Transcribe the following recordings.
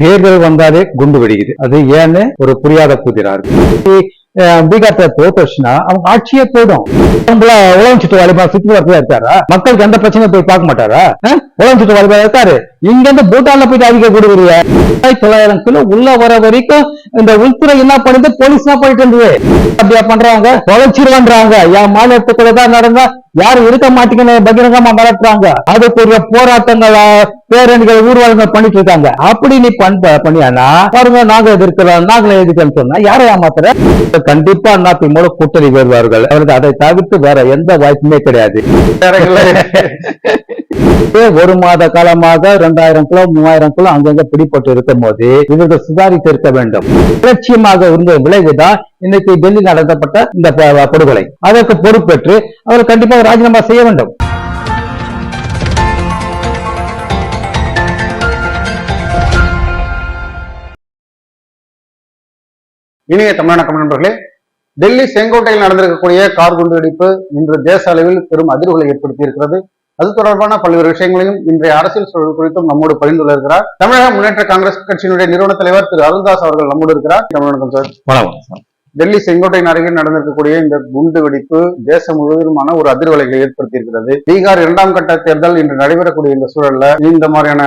தேர்தல் வந்தாலே குண்டு வெடிக்குது. அது ஏன்னு ஒரு புரியாத புதிரா இருக்கு அஹ் பீகார்ல தோத்துச்சுன்னா அவங்க ஆட்சியே போயிடும். அவங்கள உலகம் சுற்று வாலிபா சுற்று வரத்துல இருக்காரா மக்களுக்கு எந்த பிரச்சனையும் போய் பார்க்க மாட்டாரா? அஹ்? உலகம் சுற்று வாலிபா இருக்காரு. இங்க இருந்து பூட்டான்ல போயிட்டு அதிக கொடுக்குறீங்க தொள்ளாயிரம் கிலோ உள்ள வர வரைக்கும் இந்த உள்துறை என்ன பண்ணுது போலீஸ் என்ன பண்ணிட்டு இருந்தது. அப்படியா பண்றாங்க? தொலைச்சிருவான்றாங்க. என் மாநிலத்துக்குள்ள தான் நடந்தா யாரும் இருக்க மாட்டீங்கன்னு பகிரங்கமா மிரட்டுறாங்க. அதுக்குரிய போராட்டங்கள் பேரணிகள் ஊர்வலங்கள் பண்ணிட்டு இருக்காங்க. அப்படி நீ பண்ப பண்ணியானா? பாருங்க நாங்க எதிர்க்கிறோம் நாங்களே எதிர்க்கிறோம் சொன்னா யாரை ஏமாத்துற? கண்டிப்பா அண்ணா திமுக கூட்டணி வருவார்கள் அவருக்கு அதை தவிர்த்து வேற எந்த வாய்ப்புமே கிடையாது. ஒரு மாத காலமாக இரண்டாயிரம் கிலோ மூவாயிரம் கிலோ அங்கங்க பிடிப்பட்டு இருக்கும் போது இவர்கள் சுதாரித்து இருக்க வேண்டும். லட்சியமாக இருந்த விளைவுதான் இன்னைக்கு டெல்லி நடத்தப்பட்ட இந்த படுகொலை. அதற்கு பொறுப்பேற்று அவர் கண்டிப்பாக ராஜினாமா செய்ய வேண்டும். இனிய தமிழ்நாடு நண்பர்களே டெல்லி செங்கோட்டையில் நடந்திருக்கக்கூடிய கார் குண்டு வெடிப்பு இன்று தேச அளவில் பெரும் அதிர்வுகளை ஏற்படுத்தி இருக்கிறது அது தொடர்பான பல்வேறு விஷயங்களையும் இன்றைய அரசியல் சூழல் குறித்தும் நம்மோடு பரிந்துள்ள இருக்கிறார். தமிழக முன்னேற்ற காங்கிரஸ் கட்சியினுடைய நிறுவன தலைவர் திரு அருள்தாஸ் அவர்கள் நம்மோடு இருக்கிறார். தமிழகம் சார். வணக்கம். டெல்லி செங்கோட்டையின் அருகே நடந்திருக்கக்கூடிய இந்த குண்டு வெடிப்பு தேசம் முழுவதுமான ஒரு அதிர்வலைகளை ஏற்படுத்தி இருக்கிறது பீகார் இரண்டாம் கட்ட தேர்தல் இன்று நடைபெறக்கூடிய இந்த சூழல்ல இந்த மாதிரியான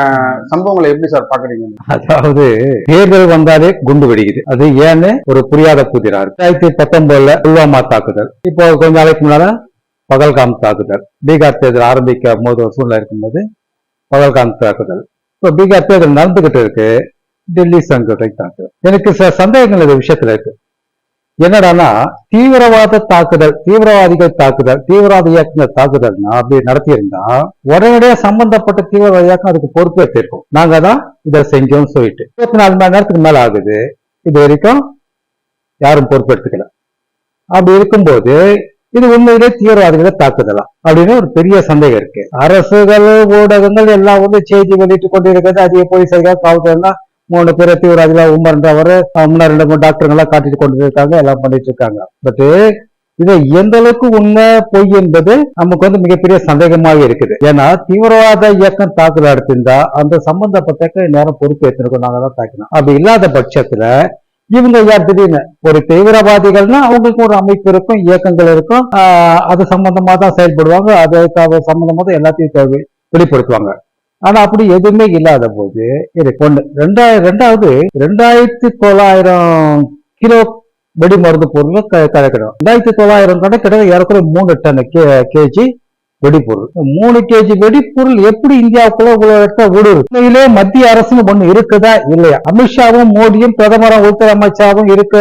சம்பவங்களை எப்படி சார் பாக்குறீங்க அதாவது தேர்தல் வந்தாலே குண்டு வெடிக்குது. அது ஏன்னு ஒரு புரியாத புதிரா இருக்கு ரெண்டாயிரத்தி பத்தொன்பதுல புல்வாமா தாக்குதல். இப்போ கொஞ்ச நாளைக்கு முன்னால பகல்காம் தாக்குதல். பீகார் தேர்தல் ஆரம்பிக்க போது ஒரு சூழ்நிலை இருக்கும்போது பகல்காம் தாக்குதல். இப்போ பீகார் தேர்தல் நடந்துகிட்டு இருக்கு. டெல்லி சங்கத்தை தாக்குதல். எனக்கு சில சந்தேகங்கள் இந்த விஷயத்துல இருக்கு. என்னடான்னா தீவிரவாத தாக்குதல் தீவிரவாதிகள் தாக்குதல் தீவிரவாத இயக்கங்கள் தாக்குதல்னா அப்படி நடத்தியிருந்தா உடனடியாக சம்பந்தப்பட்ட தீவிரவாத இயக்கம் அதுக்கு பொறுப்பேற்றிருக்கோம் நாங்க தான் இதை செஞ்சோம்னு சொல்லிட்டு. இருபத்தி நாலு மணி நேரத்துக்கு மேல ஆகுது. இது வரைக்கும் யாரும் பொறுப்பெடுத்துக்கல அப்படி இருக்கும்போது இது உண்மையிலே தீவிரவாதிகளை தாக்குதலாம் அப்படின்னு ஒரு பெரிய சந்தேகம் இருக்கு. அரசுகள் ஊடகங்கள் எல்லாம் வந்து செய்தி வெளியிட்டு கொண்டிருக்கிறது. அதிக போலீஸ் காவல்துறைலாம் மூணு பேரை தீவிரவாதிகளா உமர்ன்றவர் முன்னாடி ரெண்டு மூணு டாக்டருங்கெல்லாம் காட்டிட்டு கொண்டு இருக்காங்க எல்லாம் பண்ணிட்டு இருக்காங்க. பட்டு இது எந்த அளவுக்கு உண்மை பொய் என்பது நமக்கு வந்து மிகப்பெரிய சந்தேகமாக இருக்குது. ஏன்னா தீவிரவாத இயக்கம் தாக்குதல் நடத்திருந்தா அந்த சம்பந்தப்பட்ட நேரம் பொறுப்பு ஏற்றிருக்கோம் நாங்க தான் தாக்கினோம். அப்படி இல்லாத பட்சத்துல இவங்க யார் திடீர்னு? ஒரு தீவிரவாதிகள்னா அவங்களுக்கு ஒரு அமைப்பு இருக்கும் இயக்கங்கள் இருக்கும். அது சம்பந்தமா தான் செயல்படுவாங்க. அதுக்காக சம்பந்தமா தான் எல்லாத்தையும் வெளிப்படுத்துவாங்க. ஆனா அப்படி எதுவுமே இல்லாத போது இது கொண்டு ரெண்டாயிரம் ரெண்டாவது ரெண்டாயிரத்தி தொள்ளாயிரம் கிலோ வெடி மருந்து பொருள் கிடைக்கணும் ரெண்டாயிரத்தி தொள்ளாயிரம் கணக்கிட்ட ஏறக்குறைய மூணு டன் கேஜி வெடிப்பொருள் மூணு கேஜி வெடிப்பொருள் எப்படி இந்தியாவுக்குள்ள இவ்வளவு இடத்த உண்மையிலே மத்திய அரசுன்னு ஒண்ணு இருக்குதா? இல்லையா. அமித்ஷாவும் மோடியும் பிரதமரும் உள்துறை அமைச்சராகவும் இருக்க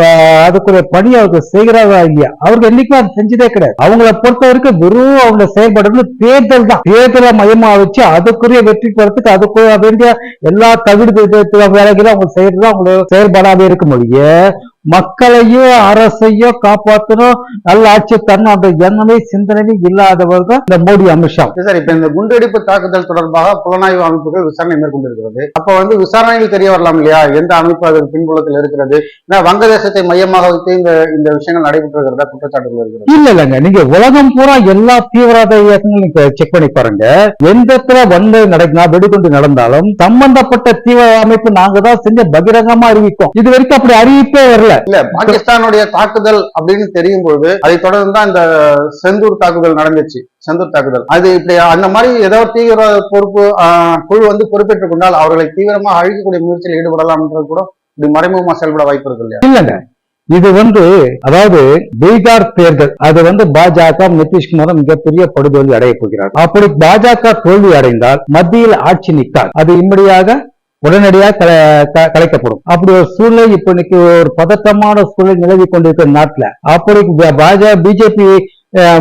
ஆஹ் அதுக்குரிய பணி அவருக்கு செய்கிறாரா இல்லையா? அவருக்கு என்னைக்குமே அது செஞ்சதே கிடையாது. அவங்கள பொறுத்த வரைக்கும் வெறும் அவங்க செயல்படுறது தேர்தல் தான். தேர்தலை மையமா வச்சு அதுக்குரிய வெற்றி பெறத்துக்கு அதுக்குரிய வேண்டிய எல்லா தகுதி வேலைகளும் அவங்க செய்யறது அவங்க செயல்படாத இருக்க முடியும் மக்களையும் அரசையும் காப்பாற்றணும் நல்ல ஆட்சி தரணும் அந்த எண்ணமே சிந்தனையும் இல்லாதவர் தான் இந்த மோடி அமித்ஷா சார் இப்ப இந்த குண்டுவெடிப்பு தாக்குதல் தொடர்பாக புலனாய்வு அமைப்புகள் விசாரணை மேற்கொண்டிருக்கிறது. அப்ப வந்து விசாரணையில் தெரிய வரலாம் இல்லையா? எந்த அமைப்பு அதற்கு பின்புலத்தில் இருக்கிறது? ஏன்னா வங்கதேசத்தை மையமாக வைத்து இந்த இந்த விஷயங்கள் நடைபெற்றிருக்கிறதா குற்றச்சாட்டுகள் இருக்கிறது இல்ல இல்லங்க நீங்க உலகம் பூரா எல்லா தீவிரவாத இயக்கங்களும் செக் பண்ணி பாருங்க எந்த இடத்துல வன்முறை நடக்குனா வெடிகுண்டு நடந்தாலும் சம்பந்தப்பட்ட தீவிர அமைப்பு நாங்க தான் செஞ்ச பகிரங்கமா அறிவிப்போம். இது வரைக்கும் அப்படி அறிவிப்பே வரல. இல்ல. பாகிஸ்தானுடைய தாக்குதல் அப்படின்னு தெரியும் பொழுது அதை தொடர்ந்து தான் இந்த செந்தூர் தாக்குதல் நடந்துச்சு. செந்தூர் தாக்குதல். அது இப்படி அந்த மாதிரி ஏதோ தீவிரவாத பொறுப்பு குழு வந்து பொறுப்பேற்றுக் கொண்டால் அவர்களை தீவிரமாக அழிக்கக்கூடிய முயற்சியில் ஈடுபடலாம்ன்றது கூட இப்படி மறைமுகமா செயல்பட வாய்ப்பு இருக்கு இல்லையா? இல்லங்க. இது வந்து அதாவது பீகார் தேர்தல் அது வந்து பாஜக நிதிஷ்குமாரும் மிகப்பெரிய படுதோல்வி அடைய போகிறார். அப்படி பாஜக தோல்வி அடைந்தால் மத்தியில் ஆட்சி நிற்காது. அது இம்மிடியாக உடனடியாக கல- க- கலைக்கப்படும். அப்படி ஒரு சூழ்நிலை இப்ப இன்னைக்கு ஒரு பதட்டமான சூழ்நிலை நிலவி கொண்டிருக்கிற நாட்டுல. அப்படி பாஜக பிஜேபி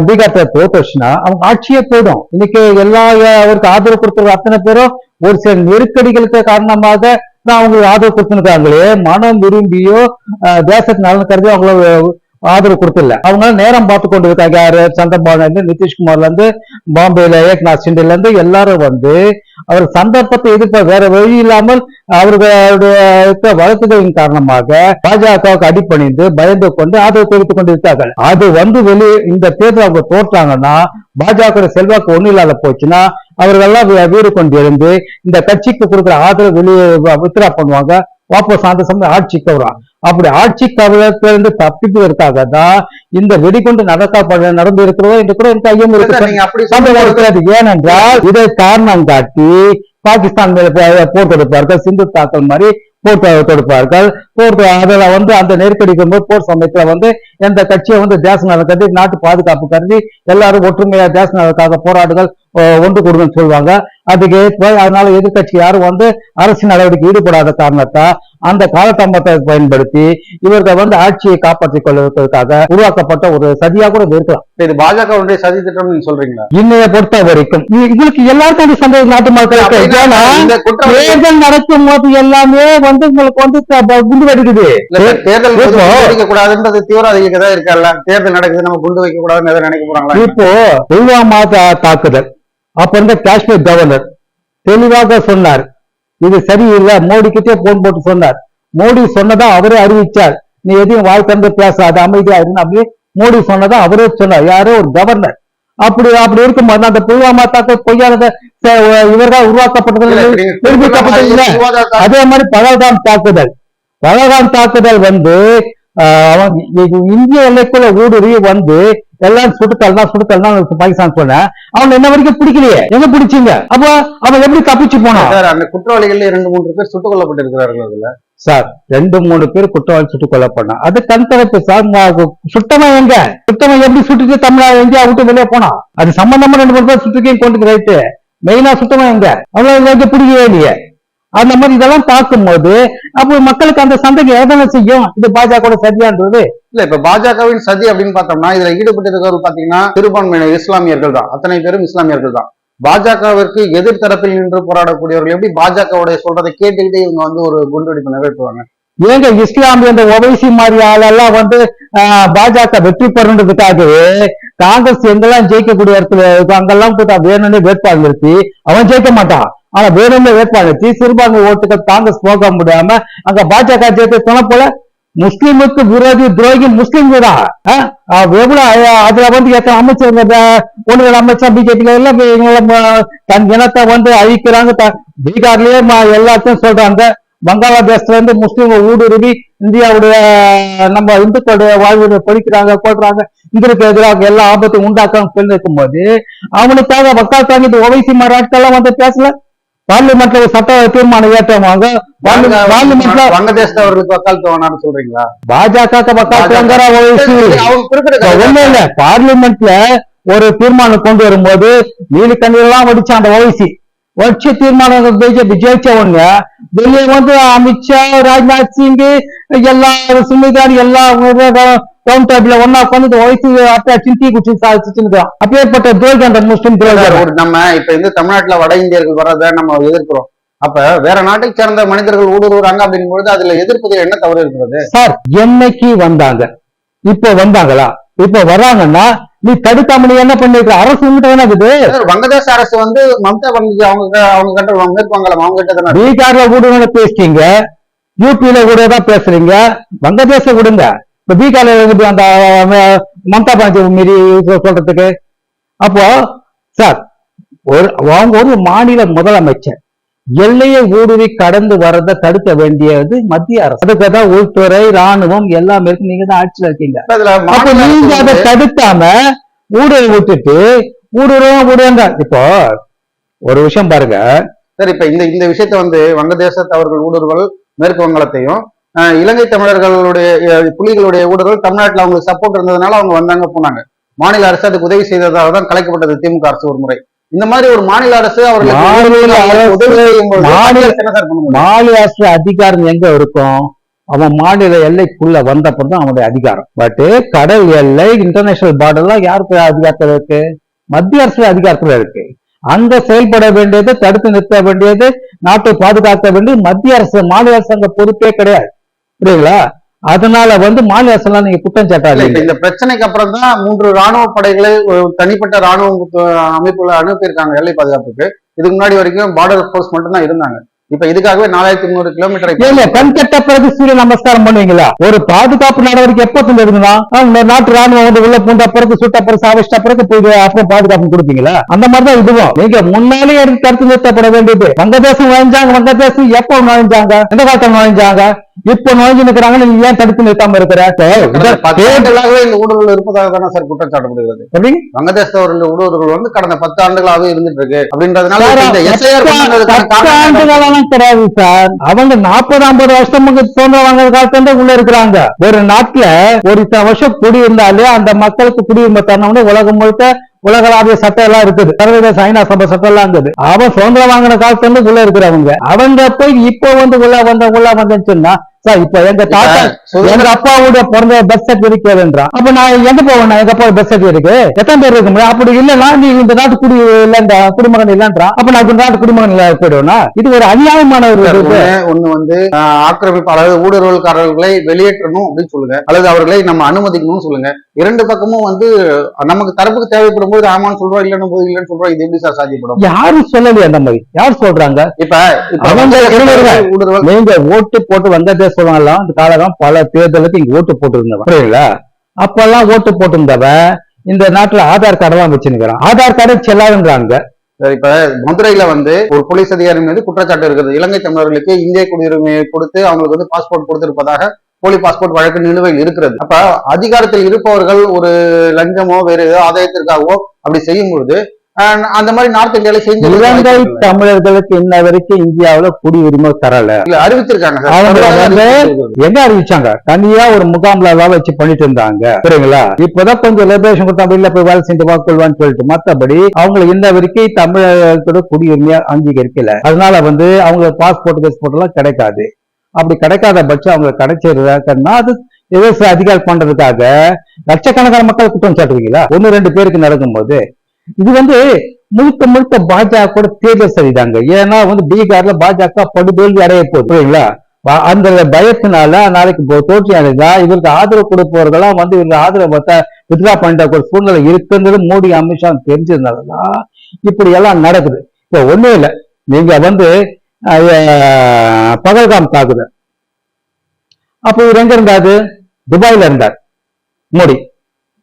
பீகார்ல தோத்துச்சுன்னா அவங்க ஆட்சியே போயிடும். இன்னைக்கு எல்லா அவருக்கு ஆதரவு கொடுத்த அத்தனை பேரும் ஒரு சில நெருக்கடிகளுக்கு காரணமாக தான் அவங்களுக்கு ஆதரவு கொடுத்துருக்காங்களே மனம் விரும்பியோ அஹ், தேசத்து நலன் கருதி அவங்கள ஆதரவு கொடுத்தில்ல. அவங்க நேரம் பார்த்து கொண்டு இருக்காங்க யாரு? சந்திரபாபு இருந்து நிதிஷ்குமார்ல இருந்து பாம்பேல ஏக்நாத் சிண்டேல இருந்து எல்லாரும் வந்து அவர் சந்தர்ப்பத்தை எதிர்ப்ப வேற வழி இல்லாமல் அவர்களுடைய வழக்குகளின் காரணமாக பாஜகவுக்கு அடிப்பணிந்து பயந்து கொண்டு ஆதரவு தெரிவித்துக் கொண்டிருக்கார்கள். அது வந்து வெளி இந்த தேர்தல் அவங்க தோற்றாங்கன்னா பாஜக செல்வாக்கு ஒண்ணு இல்லாத போச்சுன்னா அவர்கள்லாம் எல்லாம் வீடு கொண்டு இருந்து இந்த கட்சிக்கு கொடுக்குற ஆதரவு வெளியே வித்ரா பண்ணுவாங்க. வாபஸ் அந்த சமயம் ஆட்சிக்கு வரும் அப்படி ஆட்சி கவலத்திலிருந்து தப்பிப்பதற்காக தான் இந்த வெடிகுண்டு நடக்க நடந்து இருக்கிறதோ என்று கூட எனக்கு ஐயம் இருக்கிறது. ஏனென்றால் இதை காரணம் காட்டி பாகிஸ்தான் மேல போர் தொடுப்பார்கள் சிந்து தாக்கல் மாதிரி போர் தொடுப்பார்கள். போர் அதுல வந்து அந்த நெருக்கடிக்கு போது போர் சமயத்துல வந்து எந்த கட்சியை வந்து தேச நலன் கருதி நாட்டு பாதுகாப்பு கருதி எல்லாரும் ஒற்றுமையா தேச நலனுக்காக போராடுகள் அஹ், ஒன்று கூடுங்கன்னு சொல்லுவாங்க. அதுக்கு ஏற்ப அதனால எதிர்க்கட்சி யாரும் வந்து அரசு நடவடிக்கை ஈடுபடாத காரணத்தா அந்த காலதாமத்தை பயன்படுத்தி இவர்கள் வந்து ஆட்சியை காப்பாற்றிக் கொள்வதற்காக உருவாக்கப்பட்ட ஒரு சதியா கூட இருக்கலாம். இது பாஜகவுடைய சதி திட்டம் நீங்க சொல்றீங்களா? இன்னைய பொறுத்த வரைக்கும். இ- உங்களுக்கு எல்லாருக்கும் சந்தேகம் நாட்டு மக்களுக்கு தேர்தல் நடக்கும் போது எல்லாமே வந்து உங்களுக்கு வந்து குண்டு சார், தேர்தல் கூடாதுன்றது தீவிரவாதிகளுக்கு தான் தேர்தல் நடக்குது நம்ம குண்டு வைக்க கூடாதுன்னு எதை நினைக்க போறாங்களா? இப்போ புல்வாமா தாக்குதல் அப்ப இருந்த காஷ்மீர் கவர்னர் தெளிவாக சொன்னார் இது சரியில்லை மோடி கிட்டே போன் போட்டு சொன்னார். மோடி சொன்னதா அவரே அறிவிச்சார். நீ எதையும் வாய் திறந்து பேசாத அமைதியா இருந்து அப்படி மோடி சொன்னதா அவரே சொன்னார். யாரோ ஒரு கவர்னர். அப்படி அப்படி இருக்கும்போது அந்த புல்வாமா தாக்குதல் பொய்யானத இவர்கள் உருவாக்கப்பட்டது அதே மாதிரி பகல்காம் தாக்குதல். பகல்காம் தாக்குதல் வந்து இந்திய எல்லைக்குள்ள ஊடுருவி வந்து எல்லாம் சுட்டுத்தல்லாம் சுட்டுத்தல்லாம் பாகிஸ்தான் சொன்னேன் அவன் என்ன வரைக்கும் பிடிக்கலையே. எங்க பிடிச்சீங்க? அப்ப அவன் எப்படி தப்பிச்சு போனான்? சார் அந்த குற்றவாளிகள் இரண்டு மூன்று பேர் சுட்டுக் கொல்லப்பட்டிருக்கிறார்கள் அதுல சார் ரெண்டு மூணு பேர் குற்றவாளி சுட்டுக் கொல்லப்பட்டான் அது கண்தரப்பு சார் ம- சுட்டவன் எங்க? சுட்டவன் எப்படி சுட்டுட்டு தமிழ்நாடு இந்தியா விட்டு வெளியே போனான்? அது சம்பந்தமா ரெண்டு மூணு பேர் சுட்டுக்கையும் கொண்டு ரைட்டு. மெயினா சுட்டவன் எங்க? அவ்வளவு எங்க பிடிக்கவே இல்லையே. அந்த மாதிரி இதெல்லாம் பார்க்கும்போது அப்போ மக்களுக்கு அந்த சந்தேகம் எதனை செய்யும்? இது பாஜக சரியான்றது இல்ல இப்ப பாஜகவின் சதி அப்படின்னு பார்த்தோம்னா இதுல ஈடுபட்டிருக்கிறவர் பாத்தீங்கன்னா சிறுபான்மையினர் இஸ்லாமியர்கள் தான். அத்தனை பேரும் இஸ்லாமியர்கள் தான். பாஜகவிற்கு எதிர் தரப்பில் நின்று போராடக்கூடியவர்கள் எப்படி பாஜகவுடைய சொல்றதை கேட்டுக்கிட்டே இவங்க வந்து ஒரு குண்டுவெடிப்பு நிகழ்த்துவாங்க? ஏங்க இஸ்லாம் என்ற ஒவைசி மாதிரி ஆளெல்லாம் வந்து பாஜக வெற்றி பெறணுன்றதுக்காகவே காங்கிரஸ் எங்கெல்லாம் ஜெயிக்கக்கூடிய இடத்துல அங்கெல்லாம் போட்டு வேணும்னு வேட்பாளர் நிறுத்தி அவன் ஜெயிக்க மாட்டான். ஆனா வேணும்னு வேட்பாளர் நிறுத்தி சிறுபான்மை ஓட்டுகள் காங்கிரஸ் போக முடியாம அங்க பாஜக ஜெயிக்க சொன்ன போல முஸ்லிமுக்கு விரோதி துரோகி முஸ்லிம் தான் எவ்வளவு அதுல வந்து எத்தனை அமைச்சர் ஒன்று அமைச்சர் பிஜேபி எல்லாம் தன் இனத்தை வந்து அழிக்கிறாங்க. த- பீகார்லயே எல்லாத்தையும் சொல்றாங்க. பங்களாதேஷ்ல இருந்து முஸ்லீம் ஊடுருவி இந்தியாவுடைய நம்ம இந்துக்களுடைய வாழ்வு படிக்கிறாங்க கொள்றாங்க. இதற்கு எதிராக எல்லா ஆபத்தையும் உண்டாக்காம சொல்லி இருக்கும்போது அவனுக்காக வக்கால் தாங்கிட்டு ஓவைசி மாநாட்கள்லாம் வந்து பேசல? பார்லிமெண்ட்ல ஒரு சட்ட தீர்மானம் ஏற்றுவாங்க பார்லிமெண்ட்ல வங்கதேசத்தை அவர்களுக்கு வக்காலத்து வேணாம்னு சொல்றீங்களா? பாஜக. வக்கால் தாங்குற ஓவைசி அவங்க குறிப்பிட்ட ஒண்ணும் இல்ல பார்லிமெண்ட்ல ஒரு தீர்மானம் கொண்டு வரும்போது நீலி கண்ணீர்லாம் வடிச்சு அந்த ஓவைசி வச்சு தீர்மானம் பிஜேபி ஜெயிச்ச உடனே வெளியே வந்து அமித்ஷா ராஜ்நாத் சிங் எல்லா சுமிதாரி எல்லா கவுண்ட் டேபிள்ல ஒன்னா உட்காந்து ஓய்சி அட்டாச்சு டீ குச்சி சாதிச்சுன்னு அப்பேற்பட்ட துரோகி அந்த முஸ்லிம் துரோகி நம்ம இப்ப இந்த தமிழ்நாட்டுல வட இந்தியர்கள் வர்றதை நம்ம எதிர்க்கிறோம். அப்ப வேற நாட்டை சேர்ந்த மனிதர்கள் ஊடுருவுறாங்க அப்படிங்கும் பொழுது அதுல எதிர்ப்பதில் என்ன தவறு இருக்கிறது? சார் என்னைக்கு வந்தாங்க? இப்போ வந்தாங்களா? இப்போ வர்றாங்கன்னா நீ தடுக்காம என்ன பண்ணிருக்க அரசு சார், வங்கதேச அரசு வந்து மம்தா பானர்ஜி அவங்க அவங்க கண்ட்ரோல் மேற்கு வங்காளம் அவங்க கிட்ட தானே. பீகார்ல கூட பேசிட்டீங்க. யூபியில கூட தான் பேசுறீங்க. வங்கதேச விடுங்க. இப்ப பீகார்ல இருந்து அந்த மம்தா பானர்ஜி மீறி சொல்றதுக்கு. அப்போ சார் ஒரு அவங்க ஒரு மாநில முதலமைச்சர். எல்லையை ஊடுருவி கடந்து வரதை தடுக்க வேண்டியது மத்திய அரசு. அதுக்கு தான் உள்துறை ராணுவம் எல்லாமே இருக்கு. நீங்க தான் ஆட்சியில இருக்கீங்க. அப்ப நீங்க அதை தடுக்காம ஊடுருவி விட்டுட்டு ஊடுருவம் ஊடுருவங்க இப்போ ஒரு விஷயம் பாருங்க. சரி இப்ப இந்த இந்த விஷயத்த வந்து வங்கதேசத்தவர்கள் ஊடுருவல் மேற்கு வங்காளத்தையும் அஹ், இலங்கை தமிழர்களுடைய புலிகளுடைய ஊடுருவல் தமிழ்நாட்டுல அவங்களுக்கு சப்போர்ட் இருந்ததுனால அவங்க வந்தாங்க போனாங்க. மாநில அரசு அதுக்கு உதவி செய்ததாக தான் கலைக்கப்பட்டது திமுக அரசு ஒரு முறை. இந்த மாதிரி ஒரு மாநில அரசு அவர்களுக்கு மாநில அரசு- அதிகாரம் எங்க இருக்கும் அவன் மாநில எல்லைக்குள்ள வந்தப்பறம் தான் அவனுடைய அதிகாரம். பட் கடல் எல்லை இன்டர்நேஷனல் பார்டர்லாம் யாருக்கு அதிகாரத்துல இருக்கு? மத்திய அரசு அதிகாரத்துல இருக்கு. அங்க செயல்பட வேண்டியது தடுத்து நிறுத்த வேண்டியது நாட்டை பாதுகாக்க வேண்டியது மத்திய அரசு மாநில அரசு அங்க பொறுப்பே கிடையாது. புரியுங்களா அதனால வந்து மாநில அரசெல்லாம் நீங்க குற்றம் இல்ல, சாட்டாதீங்க இந்த பிரச்சனைக்கு அப்புறம் தான் மூன்று ராணுவ படைகளை ஒரு தனிப்பட்ட ராணுவ அமைப்புகளை அனுப்பியிருக்காங்க எல்லை பாதுகாப்புக்கு. இதுக்கு முன்னாடி வரைக்கும் பார்டர் போர்ஸ் மட்டும் தான் இருந்தாங்க. இப்ப இதுக்காகவே நாலாயிரத்தி முந்நூறு கிலோமீட்டர் ஏங்க கண் கட்ட பிறகு சூரிய நமஸ்காரம் பண்ணுவீங்களா? ஒரு பாதுகாப்பு நடவடிக்கை எப்ப இந்த நாட்டு ராணுவம் வந்து உள்ள பூண்ட பிறகு சுட்ட பிறகு சாவிச்சிட்ட பிறகு போய் அப்புறம் பாதுகாப்பு கொடுப்பீங்களா? அந்த மாதிரிதான் இதுவும். நீங்க முன்னாலே எடுத்து தடுத்து நிறுத்தப்பட வேண்டியது. வங்கதேசம் நுழைஞ்சாங்க வங்கதேசம் எப்போ நுழைஞ்சாங்க? எந்த காலத்துல நுழைஞ்சாங்க? இப்ப நுழைஞ்சு நிக்கிறாங்க நீங்க ஏன் தடுத்து நிறுத்தாம இருக்கிற? இந்த ஊடுருவல் இருப்பதாக தானே சார் குற்றம் சாட்டப்படுகிறது எப்படி? வங்கதேசத்தவர்கள் ஊடுருவல் வந்து கடந்த பத்து ஆண்டுகளாகவே இருந்துட்டு இருக்கு. அப்படின்றதுனால சார், சார். அவங்க நாற்பது ஐம்பது வருஷமுக்கு தோன்றவங்க காலத்துல உள்ள இருக்கிறாங்க. ஒரு நாட்டுல ஒரு இத்தனை வருஷம் குடியிருந்தாலே அந்த மக்களுக்கு குடியுரிமை தரணும்னு உலகம் முழுக்க உலகளாவிய சட்டம் எல்லாம் இருக்குது. சர்வதேச ஐநா சபை சட்டம் எல்லாம் இருக்குது. அவன் சுதந்திரம் வாங்கின காலத்துல இருந்து உள்ள இருக்கிறவங்க. அவங்க போய் இப்போ வந்து உள்ள வந்த உள்ள வந்தேன்னு சொன்னா சார் இப்ப எங்க தாத்தா எங்க அப்பாவுடைய பிறந்த பர்த் சர்டிபிகேட் கேளுன்றான். அப்ப நான் எங்க போவேன்? எங்க அப்பா பர்த் சர்டிபிகேட் எத்தனை பேர் இருக்க அப்படி இல்லைன்னா நீ இந்த நாட்டு குடி இல்லன்ற குடிமகன் இல்லன்றான். அப்ப நான் இந்த நாட்டு குடிமகன் இல்ல போயிடுவேனா? இது ஒரு அநியாயமான ஒரு. ஒண்ணு வந்து ஆக்கிரமிப்பு அதாவது ஊடுருவல்காரர்களை வெளியேற்றணும் அப்படின்னு சொல்லுங்க. அல்லது அவர்களை நம்ம அனுமதிக்கணும்னு சொல்லுங்க. இரண்டு பக்கமும் வந்து நமக்கு தரப்புக்கு தேவைப்படும் போது ஆமான்னு சொல்றோம் இல்லைன்னு போது இல்லைன்னு சொல்றோம் இது எப்படி சார் சாத்தியப்படும்? யாரும் சொல்லலையே அந்த மாதிரி. யார் சொல்றாங்க? இப்ப நீங்க ஓட்டு போட்டு வந்த எல்லாம் இந்த காலகம் பல தேர்தலுக்கு இங்க ஓட்டு போட்டு புரியுங்களா அப்பெல்லாம் ஓட்டு போட்டிருந்தவன் இந்த நாட்டுல ஆதார் கார்டு எல்லாம் வச்சிருக்கிறான் ஆதார் கார்டு செல்லாதுன்றாங்க இப்ப மதுரையில வந்து ஒரு போலீஸ் அதிகாரி மீது குற்றச்சாட்டு இருக்குது. இலங்கை தமிழர்களுக்கு இந்திய குடியுரிமையை கொடுத்து அவங்களுக்கு வந்து பாஸ்போர்ட் கொடுத்திருப்பதாக போலி பாஸ்போர்ட் வழக்கு நிலுவையில் இருக்கிறது. அப்ப அதிகாரத்தில் இருப்பவர்கள் ஒரு லஞ்சமோ வேறு ஏதோ ஆதாயத்திற்காகவோ அப்படி செய்யும் பொழுது அந்த மாதிரி நார்த் இந்தியால செஞ்சு இலங்கை தமிழர்களுக்கு இன்ன வரைக்கும் இந்தியாவுல குடியுரிமை தரல. அறிவிச்சிருக்காங்க. எங்க அறிவிச்சாங்க? தனியா ஒரு முகாம்ல எல்லாம் வச்சு பண்ணிட்டு இருந்தாங்க. புரியுங்களா இப்பதான் கொஞ்சம் லிபரேஷன் கொடுத்தா வெளியில போய் வேலை செஞ்சு வாக்கொள்வான்னு சொல்லிட்டு மத்தபடி அவங்க இன்ன வரைக்கும் தமிழகத்தோட குடியுரிமையா அங்கீகரிக்கல. அதனால வந்து அவங்க பாஸ்போர்ட் பாஸ்போர்ட் எல்லாம் கிடைக்காது. அப்படி கிடைக்காத பட்சம் அவங்க கிடைச்சிருந்தாங்கன்னா அது சில அதிகாரம் பண்றதுக்காக லட்சக்கணக்கான மக்கள் குற்றம் சாட்டுவீங்களா? ஒன்னு ரெண்டு பேருக்கு நடக்கும்போது. இது வந்து முழுக்க முழுக்க பாஜக கூட தேர்தல் சரிதாங்க. ஏன்னா வந்து பீகார்ல பாஜக படுதோல்வி அடைய போகுது. அந்த பயத்தினால நாளைக்கு தோற்றி அடைந்தா இவருக்கு ஆதரவு கொடுப்பவர்களாம் வந்து இவருக்கு ஆதரவு பார்த்தா வித்ரா பண்ணிட்ட ஒரு சூழ்நிலை இருக்குன்றது மோடி அமித்ஷா தெரிஞ்சதுனாலதான் இப்படி எல்லாம் நடக்குது. இப்போ ஒண்ணும் இல்லை. நீங்க வந்து பகல்காம் தாக்குது. அப்போ இவர் எங்க இருந்தாரு? துபாயில இருந்தார். மோடி.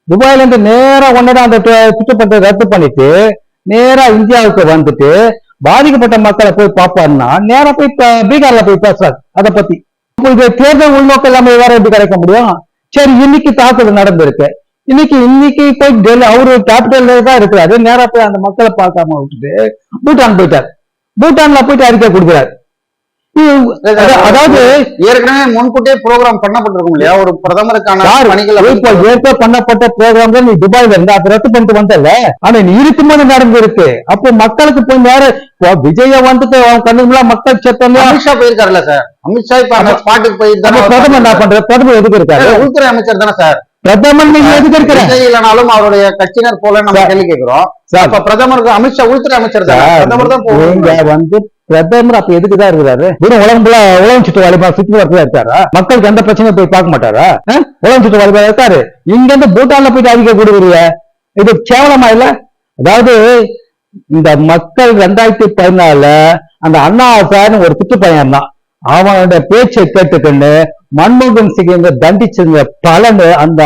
துபாயில இருந்து நேரா உடனே அந்த தி- ரத்து பண்ணிட்டு நேரா இந்தியாவுக்கு வந்துட்டு பாதிக்கப்பட்ட மக்களை போய் பார்ப்பாருன்னா நேரா போய் பீகார்ல போய் பேசுறாரு. அதை பத்தி. உங்களுக்கு இது தேர்தல் உள்நோக்கம் இல்லாம வேற எப்படி கிடைக்க முடியும்? சரி இன்னைக்கு தாக்குதல் நடந்திருக்கு. இன்னைக்கு இன்னைக்கு போய் டெல்லி அவரு கேபிட்டல்ல தான் இருக்கிறாரு. நேரா போய் அந்த மக்களை பார்க்காம விட்டுட்டு பூட்டான் போயிட்டார். பூட்டான்ல போயிட்டு அறிக்கை கொடுக்குறாரு. அதாவது ஏற்கனவே முன்கூட்டியே ப்ரோக்ராம் பண்ணப்பட்டிருக்கும் இல்லையா? ஒரு பிரதமருக்கான பணிகள் இப்போ அப்படின்னு ஏற்க பண்ணப்பட்ட ப்ரோக்ராம் நீ துபாயில இருந்தா அதை ரத்து பண்ணிட்டு வந்தல ஆனா நீ இருக்கும்போது நடந்திருக்கு அப்போ மக்களுக்கு போய் நேர இப்போ விஜய வந்துட்டு அவன் கண்ணுங்களா மக்கள் செத்தல அமித்ஷா போயிருக்காருல்ல சார். அமித்ஷா இப்ப அந்த ஸ்பாட்டுக்கு நம்ம பிரதமர் என்ன தானே பண்ற பிரதமர் எதுக்கு இருக்காரு? உள்துறை அமைச்சர் தானே சார். பிரதமர் நீங்க எதுக்கு இருக்கிற இல்லைனாலும் அவருடைய கட்சியினர் போல நம்ம. கேள்வி கேட்கிறோம். அப்ப பிரதமருக்கு அமித்ஷா உள்துறை அமைச்சர் தான்? பிரதமர் தான் வந்து பிரதமர் அப்ப எதுக்கு தான் இருக்கிறாரு? வெறும் உலகம் ஃபுல்லா உலகம் சுற்று வாலிபா சுத்தி வரத்துல இருக்காரா? மக்களுக்கு எந்த பிரச்சனையும் போய் பார்க்க மாட்டாரா? உலகம் சுற்று வாலிபா இருக்காரு. இங்க இருந்து பூட்டான்ல போயிட்டு அதிக கொடுக்குறீங்க இது கேவலமா இல்ல? அதாவது இந்த மக்கள் ரெண்டாயிரத்தி பதினாலுல அந்த அண்ணா சார் ஒரு குத்து பையன் தான் அவனோட பேச்சை கேட்டுக்கொண்டு மன்மோகன் சிங் தண்டிச்சிருந்த பலன் அந்த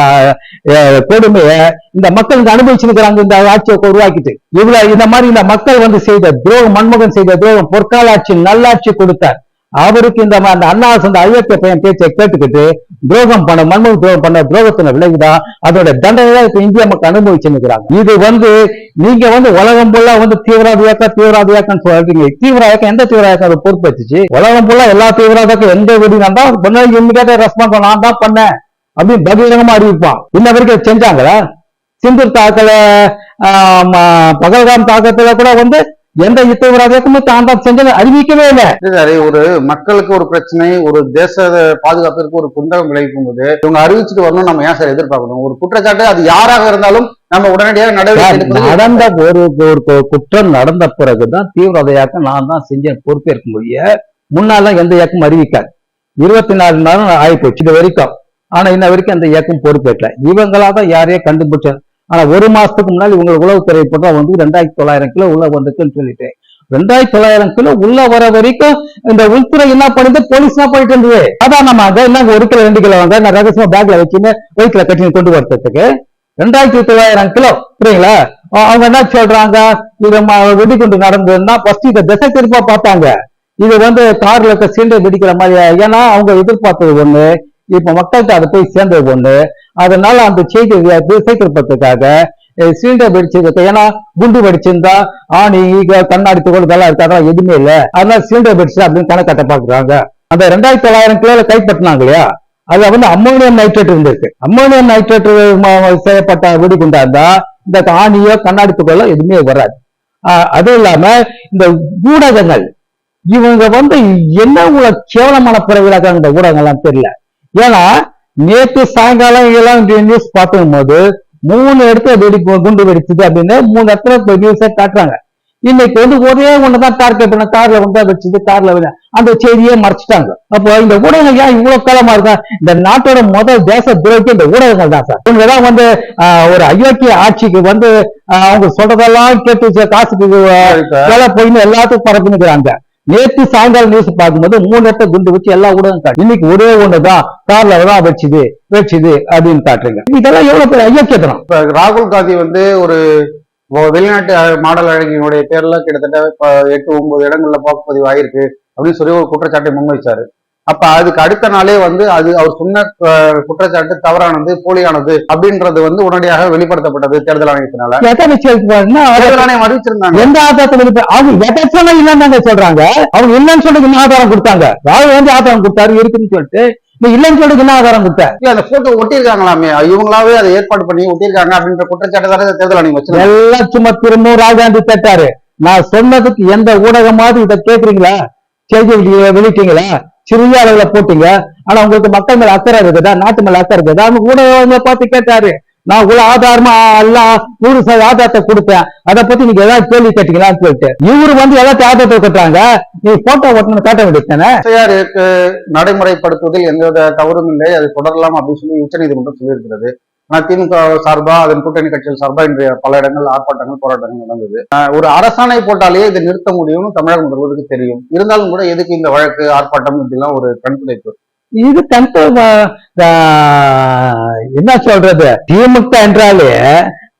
கொடுமையை இந்த மக்கள் இங்க அனுபவிச்சிருக்கிறாங்க இந்த ஆட்சியை உருவாக்கிட்டு. இவ்வளவு இந்த மாதிரி இந்த மக்கள் வந்து செய்த துரோகம் மன்மோகன் செய்த துரோகம் பொற்கால ஆட்சி நல்லாட்சி கொடுத்தார். அவருக்கு இந்த அந்த அண்ணா அந்த அயோக்கிய பையன் பேச்சை கேட்டுக்கிட்டு துரோகம் பண்ண மன்மோகன் துரோகம் பண்ண துரோகத்தின விளைவுதான் அதோட தண்டனை தான் இப்ப இந்திய மக்கள் அனுபவிச்சு நிற்கிறாங்க இது வந்து நீங்க வந்து உலகம் ஃபுல்லா வந்து தீவிரவாத இயக்கம் தீவிரவாத இயக்கம் சொல்றீங்க. தீவிர இயக்கம் எந்த தீவிர இயக்கம் அதை பொறுப்பேற்றுச்சு உலகம் ஃபுல்லா எல்லா தீவிரவாதக்கும் எந்த வெடி தான் முன்னாடி இம்மிடியா ரெஸ்பான்ஸ் நான் தான் பண்ணேன் அப்படின்னு பகிரங்கமா அறிவிப்பான். இன்ன வரைக்கும் செஞ்சாங்களா? சிந்தூர் தாக்கல பகல்காம் தாக்கத்துல கூட வந்து எந்த தீவிரவாத இயக்கமும் தான் தான் செஞ்சது அறிவிக்கவே இல்லை. ஒரு மக்களுக்கு ஒரு பிரச்சனை ஒரு தேச பாதுகாப்பிற்கு ஒரு குண்டகம் விளைவிக்கும் போது இவங்க அறிவிச்சுட்டு வரணும் நம்ம ஏன் சார் எதிர்பார்க்கணும்? ஒரு குற்றச்சாட்டு அது யாராக இருந்தாலும் நம்ம உடனடியாக நடவடிக்கை நடந்த ஒரு ஒரு குற்றம் நடந்த பிறகுதான் தீவிரவாத இயக்கம் நான் தான் செஞ்சேன் பொறுப்பேற்க முடிய. முன்னால எந்த இயக்கம் அறிவிக்காது இருபத்தி நாலு நாள் ஆயிப்போச்சு இது வரைக்கும். ஆனா இன்ன வரைக்கும் அந்த இயக்கம் பொறுப்பேற்கல. இவங்களா தான் யாரையோ கண்டுபிடிச்சாங்க ஆனா ஒரு மாசத்துக்கு முன்னாடி இவங்க உளவுத்துறை போட்டா வந்து ரெண்டாயிரத்தி தொள்ளாயிரம் கிலோ உள்ள வந்துச்சுன்னு சொல்லிட்டு ரெண்டாயிரத்தி தொள்ளாயிரம் கிலோ உள்ள வர வரைக்கும் இந்த உள்துறை என்ன பண்ணுது போலீஸ் தான் போயிட்டு இருந்தது. அதான் நம்ம என்ன ஒரு கிலோ ரெண்டு கிலோ வாங்க நான் ரகசியமா பேக்ல வச்சுன்னு வெயிட்ல கட்டி கொண்டு வரதுக்கு. ரெண்டாயிரத்தி தொள்ளாயிரம் கிலோ புரியுங்களா அவங்க என்ன சொல்றாங்க? இது ம- வெடிகுண்டு நடந்ததுன்னா ஃபர்ஸ்ட் இதை திசை திருப்பா பார்த்தாங்க. இது வந்து கார்ல இருக்க சீண்டை வெடிக்கிற மாதிரி ஏன்னா அவங்க எதிர்பார்த்தது ஒண்ணு. இப்ப மக்கள்கிட்ட அது போய் சேர்ந்தது ஒண்ணு. அதனால அந்த செய்தி திசை திருப்பத்துக்காக சிலிண்டர் வெடிச்சதுக்கு ஏன்னா குண்டு வெடிச்சிருந்தா ஆணி ஈக கண்ணாடி துகள் இதெல்லாம் இருக்காங்க எதுவுமே இல்ல. அதனால சிலிண்டர் வெடிச்சு அப்படின்னு கணக்கட்ட பாக்குறாங்க அந்த ரெண்டாயிரத்தி தொள்ளாயிரம் கிலோல கைப்பற்றினாங்க இல்லையா? அதுல வந்து அம்மோனியம் நைட்ரேட் இருந்திருக்கு. அம்மோனியம் நைட்ரேட் செய்யப்பட்ட வெடிகுண்டா இருந்தா இந்த ஆணியோ கண்ணாடி துகளோ எதுவுமே வராது. ஆஹ் அதுவும் இல்லாம இந்த ஊடகங்கள் இவங்க வந்து என்ன உள்ள கேவலமான பிறவிலாக இந்த ஊடகங்கள்லாம் தெரியல. ஏன்னா நேற்று சாயங்காலம் எல்லாம் நியூஸ் பார்க்கும் போது மூணு இடத்துல வெடி குண்டு வெடிச்சது அப்படின்னு மூணு இடத்துல நியூஸை காட்டுறாங்க. இன்னைக்கு வந்து ஒரே ஒண்ணுதான் டார்கெட் பண்ண கார்ல வந்து வெடிச்சது கார்ல அந்த செய்தியே மறைச்சிட்டாங்க. அப்போ இந்த ஊடகங்கள் ஏன் இவ்வளவு காலமா இருக்கா? இந்த நாட்டோட முதல் தேச துரோகி இந்த ஊடகங்கள் தான் சார். இவங்க தான் வந்து ஒரு அயோக்கிய ஆட்சிக்கு வந்து அவங்க சொல்றதெல்லாம் கேட்டு காசுக்கு போயின்னு எல்லாத்துக்கும் பரப்புனுக்குறாங்க நேற்று சாயங்காலம் நியூஸ் பார்க்கும்போது மூணு இடத்த குண்டு வச்சு எல்லா ஊடகம் காட்டு இன்னைக்கு ஒரே ஒண்ணுதான். கார்ல தான் வச்சுது வச்சுது அப்படின்னு காட்டுறீங்க. இதெல்லாம் எவ்வளவு பேர் ஐயோக்கியத்தனம் இப்ப ராகுல் காந்தி வந்து ஒரு வெளிநாட்டு மாடல் அழகியினுடைய பேர்ல கிட்டத்தட்ட எட்டு ஒன்பது இடங்கள்ல வாக்குப்பதிவு ஆயிருக்கு அப்படின்னு சொல்லி ஒரு குற்றச்சாட்டை முன்வைச்சாரு. அப்ப அதுக்கு அடுத்த நாளே வந்து அது அவர் சொன்ன குற்றச்சாட்டு தவறானது போலியானது அப்படின்றது வந்து உடனடியாக வெளிப்படுத்தப்பட்டது தேர்தல் ஆணையத்தினால. வச்சு தேர்தல் ஆணையம் அறிவிச்சிருந்தாங்க. எந்த ஆதாரத்தை வெளிப்ப அவங்க எதை சொன்னா இல்லைன்னு சொல்றாங்க. அவங்க இல்லைன்னு சொல்றதுக்கு என்ன ஆதாரம் கொடுத்தாங்க? ராகுல் வந்து ஆதாரம் கொடுத்தாரு இருக்குன்னு சொல்லிட்டு இல்லைன்னு சொல்றதுக்கு என்ன ஆதாரம் கொடுத்த? இல்ல அந்த போட்டோ ஒட்டியிருக்காங்களாமே. இவங்களாவே அதை ஏற்பாடு பண்ணி ஒட்டியிருக்காங்க அப்படின்ற குற்றச்சாட்டு தானே தேர்தல் ஆணையம் வச்சிருந்தாங்க எல்லாம் சும்மா திரும்பவும் ராகுல் காந்தி தட்டாரு நான் சொன்னதுக்கு எந்த ஊடகமாவது இதை கேக்குறீங்களா? செய்தி வெளி- வெளியிட்டீங்களா? சிறிய அளவுல போட்டீங்க. ஆனா உங்களுக்கு மக்கள் மேல அக்கறை இருக்குதா? நாட்டு மேல அக்கறை இருக்குதா? அவங்க ஊடகங்களை பார்த்து கேட்டாரு. நான் உள்ள ஆதாரமா எல்லாம் நூறு சதவீத ஆதாரத்தை கொடுப்பேன் அதை பத்தி நீங்க ஏதாவது கேள்வி கேட்டீங்களான்னு சொல்லிட்டு. இவரு வந்து எல்லாத்தையும் ஆதாரத்தை கட்டுறாங்க நீ போட்டோ ஓட்டணும் காட்ட வேண்டியது தானே? நடைமுறைப்படுத்துவதில் எந்தவித தவறும் இல்லை. அது தொடரலாம் அப்படின்னு சொல்லி உச்சநீதிமன்றம் சொல்லியிருக்கிறது. ஆனா திமுக சார்பா அதன் கூட்டணி கட்சிகள் சார்பா இன்றைய பல இடங்கள் ஆர்ப்பாட்டங்கள் போராட்டங்கள் நடந்தது. ஒரு அரசாணை போட்டாலே இதை நிறுத்த முடியும்னு தமிழக முதல்வருக்கு தெரியும். இருந்தாலும் கூட எதுக்கு இந்த வழக்கு ஆர்ப்பாட்டம் இப்படிலாம் ஒரு கண்துடைப்பு இது கண்ட என்ன சொல்றது? திமுக என்றாலே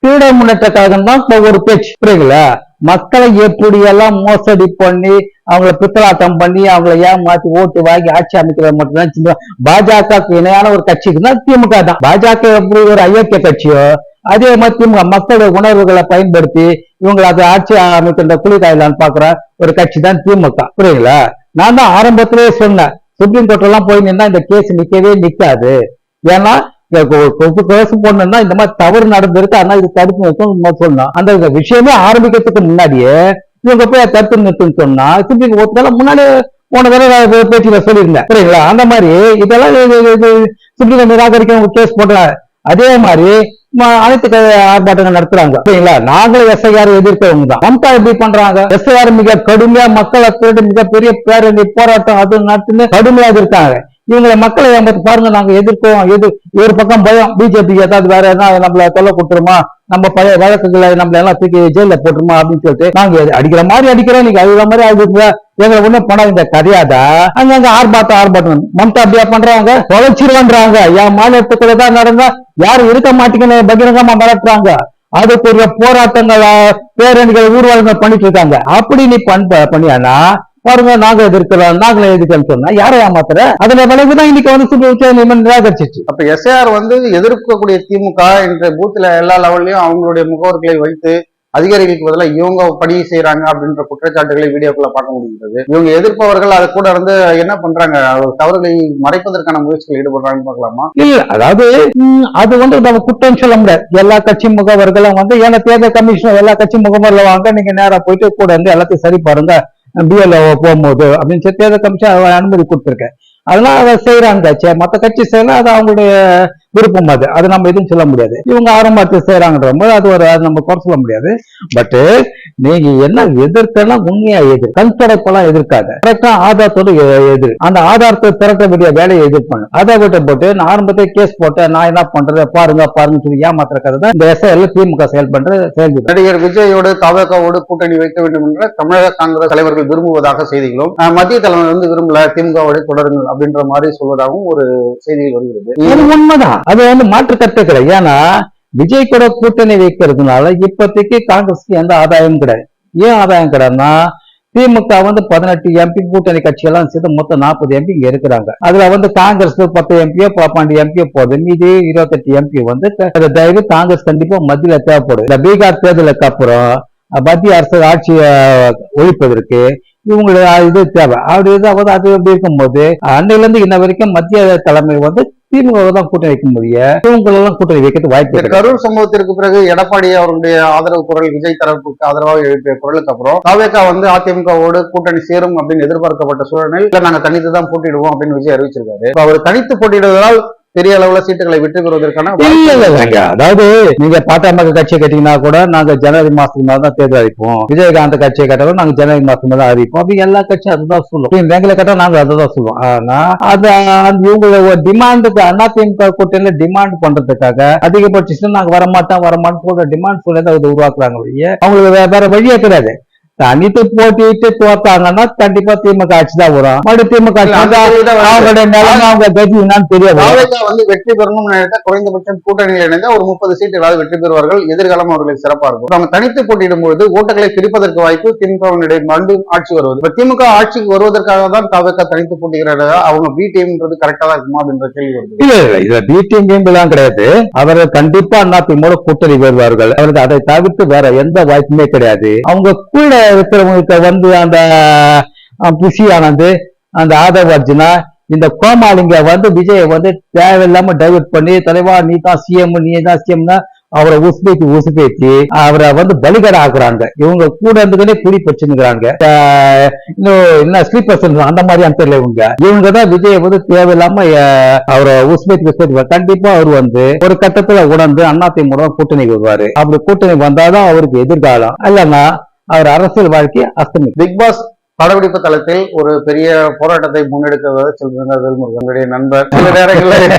திருட முன்னேற்ற கழகம் தான் ஒரு பேச்சு புரியுங்களா மக்களை எப்படி எல்லாம் மோசடி பண்ணி அவங்கள பித்தலாட்டம் பண்ணி அவங்கள ஏமாத்தி ஓட்டு வாங்கி ஆட்சி அமைக்கிறது மட்டும்தான் சின்ன பாஜகவுக்கு இணையான ஒரு கட்சிக்கு தான் திமுக தான். பாஜக எப்படி ஒரு அயோக்கிய கட்சியோ அதே மாதிரி திமுக மக்களுடைய உணர்வுகளை பயன்படுத்தி இவங்களை அதை ஆட்சி அமைக்கின்ற குளிர்காயலான்னு பாக்குற ஒரு கட்சி தான் திமுக. புரியுங்களா நான் தான் ஆரம்பத்திலேயே சொன்னேன். சுப்ரீம் கோர்ட் எல்லாம் போய் நின்னா இந்த கேஸ் நிக்கவே நிக்காது. ஏன்னா கேஸ் போடணும்னா இந்த மாதிரி தவறு நடந்திருக்கு. ஆனா இது தடுப்பு சொன்னோம் அந்த விஷயமே ஆரம்பிக்கிறதுக்கு முன்னாடியே இவங்க போய் தடுத்து நிறுத்துன்னு சொன்னா சுப்ரீம் கோர்ட்ல முன்னாடி போன தடவை பேச்சுல சொல்லியிருந்தேன். சரிங்களா அந்த மாதிரி இதெல்லாம் இது- சுப்ரீம் நிராகரிக்க கேஸ் போடுறாங்க அதே மாதிரி அனைத்து ஆர்ப்பாட்டங்கள் நடத்துறாங்க. சரிங்களா நாங்களும் எஸ்ஐஆர் எதிர்க்கிறவங்க தான். மம்தா எப்படி பண்றாங்க? எஸ்ஐஆர் மிக கடுமையா மக்களை திருட்டு மிகப்பெரிய பேரணி போராட்டம் அது நடத்துன்னு கடுமையா இருக்காங்க. இவங்களை மக்களை ஏமாத்து பாருங்க நாங்க எதிர்க்கோம் எது ஒரு பக்கம் பயம் பிஜேபி ஏதாவது வேற என்ன நம்மள தொல்லை கொடுத்துருமா? நம்ம பழைய வழக்குகளை நம்மள எல்லாம் தூக்கி ஜெயில போட்டுருமா அப்படின்னு சொல்லிட்டு நாங்க அடிக்கிற மாதிரி அடிக்கிறோம். நீங்க அழுகிற மாதிரி அழுகுங்க எங்களை ஒண்ணும் பணம் இந்த கதையாதா? அங்கங்க ஆர்ப்பாட்டம் ஆர்ப்பாட்டம். மம்தா அப்படியா பண்றாங்க? தொலைச்சிருவன்றாங்க. என் மாநிலத்துக்குள்ள தான் நடந்தா யாரும் இருக்க மாட்டீங்கன்னு பகிரங்கமா மிரட்டுறாங்க. அதுக்குரிய போராட்டங்கள் பேரணிகள் ஊர்வலங்கள் பண்ணிட்டு இருக்காங்க. அப்படி நீ பண்ப பண்ணியானா? பாருங்க நாங்க எதிர்க்கிறோம் நாங்களே எதிர்க்கிறோம் சொன்னா யாரை ஏமாத்துற? அதுல விளைவுதான் இன்னைக்கு வந்து நீதிமன்றம் நிராகரிச்சிச்சு. அப்ப எஸ்ஐஆர் வந்து எதிர்க்கக்கூடிய திமுக என்ற பூத்துல எல்லா லெவல்லையும் அவங்களுடைய முகவர்களை வைத்து அதிகாரிகளுக்கு பதிலாக இவங்க பணி செய்யறாங்க அப்படின்ற குற்றச்சாட்டுகளை வீடியோக்குள்ள பார்க்க முடிகிறது இவங்க எதிர்ப்பவர்கள் அது கூட இருந்து என்ன பண்றாங்க? தவறுகளை மறைப்பதற்கான முயற்சிகள் ஈடுபடுறாங்கன்னு பார்க்கலாமா? இல்ல அதாவது அது வந்து நம்ம குற்றம் சொல்ல முடியாது. எல்லா கட்சி முகவர்களும் வந்து ஏன்னா தேர்தல் கமிஷன் எல்லா கட்சி முகவரில் வாங்க நீங்க நேரா போயிட்டு கூட இருந்து எல்லாத்தையும் சரி பாருங்க. பிஎல்ஓ போகும்போது அப்படின்னு சொல்லி தேர்தல் கமிஷன் அனுமதி கொடுத்துருக்கேன். அதெல்லாம் அதை செய்யறாங்க மற்ற கட்சி செய்யலாம் அது அவங்களுடைய விருப்பம் அது. அது நம்ம எதுவும் சொல்ல முடியாது. இவங்க ஆரம்பத்தில் செய்யறாங்கன்ற போது அது ஒரு அது நம்ம குறை சொல்ல முடியாது. பட் நீங்க என்ன எதிர்க்கலாம் உண்மையா எதிர் கண் எதிர்க்காத. கரெக்டா ஆதாரத்தோட எதிர். அந்த ஆதாரத்தை திரட்ட வேண்டிய வேலையை எதிர்ப்பண்ணு அதை விட்டு போட்டு நான் ஆரம்பத்தை கேஸ் போட்டேன். நான் என்ன பண்றது? பாருங்க பாருங்க சொல்லி ஏமாத்துற கதை இந்த எஸ்ஐல திமுக செயல் பண்ற செயல் நடிகர் விஜயோடு தவகவோடு கூட்டணி வைக்க வேண்டும் என்ற தமிழக காங்கிரஸ் தலைவர்கள் விரும்புவதாக செய்திகளும் மத்திய தலைமை வந்து விரும்பல திமுகவோடு தொடருங்கள் அப்படின்ற மாதிரி சொல்வதாகவும் ஒரு செய்திகள் வருகிறது. உண்மைதான். அது வந்து மாற்று கருத்து கிடையாது ஏன்னா விஜய் கூட கூட்டணி வைக்கிறதுனால இப்போதைக்கு காங்கிரஸ்க்கு எந்த ஆதாயமும் கிடையாது. ஏன் ஆதாயம் கிடையாதுன்னா திமுக வந்து பதினெட்டு எம்பி கூட்டணி கட்சியெல்லாம் சேர்த்து மொத்தம் நாற்பது எம்பி இங்க இருக்கிறாங்க. அதுல வந்து காங்கிரஸ் பத்து எம்பியோ பன்னெண்டு எம்பியோ போகுது. மீதி இருபத்தெட்டு எம்பி வந்து தயவு காங்கிரஸ் கண்டிப்பா மத்தியில தேவைப்படும். இந்த பீகார் தேர்தலுக்கு அப்புறம் மத்திய அரசு ஆட்சியை ஒழிப்பதற்கு இவங்களுக்கு இது தேவை. அப்படி இது அது அப்படி இருக்கும்போது அன்னையில இருந்து இன்ன வரைக்கும் மத்திய தலைமை வந்து திமுக தான் கூட்டணி வைக்க முடியும் இவங்களெல்லாம் கூட்டணி வைக்கிறது வாய்ப்பு கரூர் சம்பவத்திற்கு பிறகு எடப்பாடி அவருடைய ஆதரவு குரல் விஜய் தரப்புக்கு ஆதரவாக எழுப்பிய குரலுக்கு அப்புறம் தாவேகா வந்து அதிமுகவோடு கூட்டணி சேரும் அப்படின்னு எதிர்பார்க்கப்பட்ட இல்ல நாங்க தனித்து தான் போட்டிடுவோம் அப்படின்னு விஜய் அறிவிச்சிருக்காரு. அவர் தனித்து போட்டியிடுவதால் பெரிய அளவுல சீட்டுகளை வெற்றி பெறுவதற்கான அதாவது நீங்க பாட்டாமக கட்சியை கேட்டீங்கன்னா கூட நாங்க ஜனவரி மாசத்துக்கு மேல தான் தேர்தல் அறிவிப்போம். விஜயகாந்த் கட்சியை கேட்டாலும் நாங்க ஜனவரி மாசத்துக்கு மேல தான் அறிவிப்போம். அப்படி எல்லா கட்சியும் அதுதான் சொல்லுவோம் எங்களை கேட்டா நாங்க அதுதான் சொல்லுவோம். ஆனா அது அந்த இவங்கள டிமாண்டுக்கு அதிமுக கூட்டணியில டிமாண்ட் பண்றதுக்காக அதிகபட்சம் நாங்க வரமாட்டோம் வரமாட்டோம் டிமாண்ட் சொல்லி இதை உருவாக்குறாங்க அவங்களுக்கு வேற வழியே கிடையாது. தனித்து போட்டிட்டு தோத்தாங்கன்னா கண்டிப்பா திமுக ஆட்சி தான் வரும். மறுபடியும் திமுக. அவங்களுடைய நிலைமை அவங்க கட்சி என்னன்னு தெரியாது வந்து வெற்றி பெறணும்னு நினைத்தா குறைந்தபட்சம் கூட்டணியில் இணைந்தா ஒரு முப்பது சீட்டுகளாவது வெற்றி பெறுவார்கள். எதிர்காலம் அவர்களுக்கு சிறப்பா இருக்கும். அவங்க தனித்து போட்டியிடும் பொழுது ஓட்டுகளை பிரிப்பதற்கு வாய்ப்பு திமுகவினுடைய மறுபடியும் ஆட்சி வருவது. இப்ப திமுக ஆட்சிக்கு வருவதற்காக தான் தாவேகா தனித்து போட்டிக்கிறாரு அவங்க பி டீம்ன்றது கரெக்டா தான் இருக்குமா அப்படின்ற கேள்வி வருது. இல்ல இல்ல இதுல பிடிஎம் கேம்பெல்லாம் கிடையாது. அவர்கள் கண்டிப்பா அதிமுக கூட்டணி வருவார்கள். அவருக்கு அதை தவிர்த்து வேற எந்த வாய்ப்புமே கிடையாது. அவங்க கூட இருக்கிறவங்களுக்கு வந்து அந்த புஷி ஆனந்த் அந்த ஆதவ் அர்ஜுனா இந்த கோமாளிங்க வந்து விஜயை வந்து தேவையில்லாம டைவர்ட் பண்ணி தலைவா நீ தான் சிஎம் நீ தான் சிஎம்னா அவரை உசுப்பேத்தி உசுப்பேத்தி அவரை வந்து பலிகட ஆக்குறாங்க இவங்க கூட இருந்துக்கிட்டே குடி பிரச்சனைங்கிறாங்க. இன்னும் என்ன ஸ்லீப்பர்ஸ் அந்த மாதிரி தெரியல இவங்க. இவங்க தான் விஜய் வந்து தேவையில்லாம அவரை உஸ்பேத் உஸ்பேத் கண்டிப்பா அவர் வந்து ஒரு கட்டத்துல உணர்ந்து அதிமுக கூட்டணிக்கு வருவாரு. அப்படி கூட்டணி வந்தாதான் அவருக்கு எதிர்காலம். இல்லைன்னா அவர் அரசியல் வாழ்க்கை அஸ்தமி பிக் பாஸ் படப்பிடிப்பு தளத்தில் ஒரு பெரிய போராட்டத்தை முன்னெடுக்கிறத சொல்றாங்க வேல்முருகன் என்னுடைய நண்பர். சில நேரங்களில்